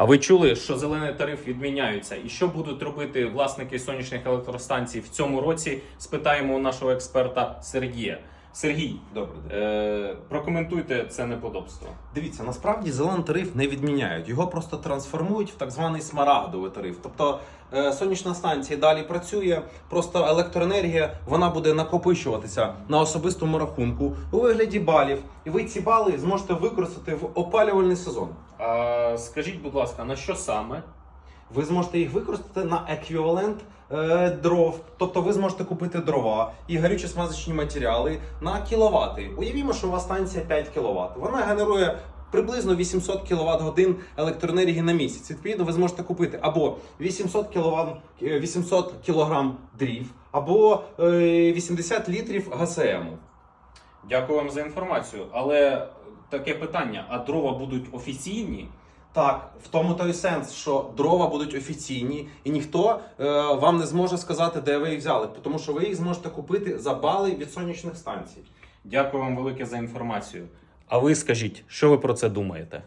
А ви чули, що зелений тариф відміняється? І що будуть робити власники сонячних електростанцій в цьому році? Спитаємо у нашого експерта Сергія. Сергій, Добре. е- прокоментуйте це неподобство. Дивіться, насправді зелений тариф не відміняють. Його просто трансформують в так званий смарагдовий тариф. Тобто е, сонячна станція далі працює, просто електроенергія вона буде накопичуватися на особистому рахунку у вигляді балів, і ви ці бали зможете використати в опалювальний сезон. А скажіть, будь ласка, на що саме? Ви зможете їх використати на еквівалент е, дров. Тобто ви зможете купити дрова і горючі смазочні матеріали на кіловати. Уявімо, що у вас станція 5 кВт. Вона генерує приблизно 800 кВт годин електроенергії на місяць. Відповідно, ви зможете купити або 800 кВт, 800 кг дрів, або е, 80 літрів ГСМу. Дякую вам за інформацію. Але таке питання: а дрова будуть офіційні? Так, в тому той сенс, що дрова будуть офіційні, і ніхто е, вам не зможе сказати, де ви їх взяли, тому що ви їх зможете купити за бали від сонячних станцій. Дякую вам велике за інформацію. А ви скажіть, що ви про це думаєте?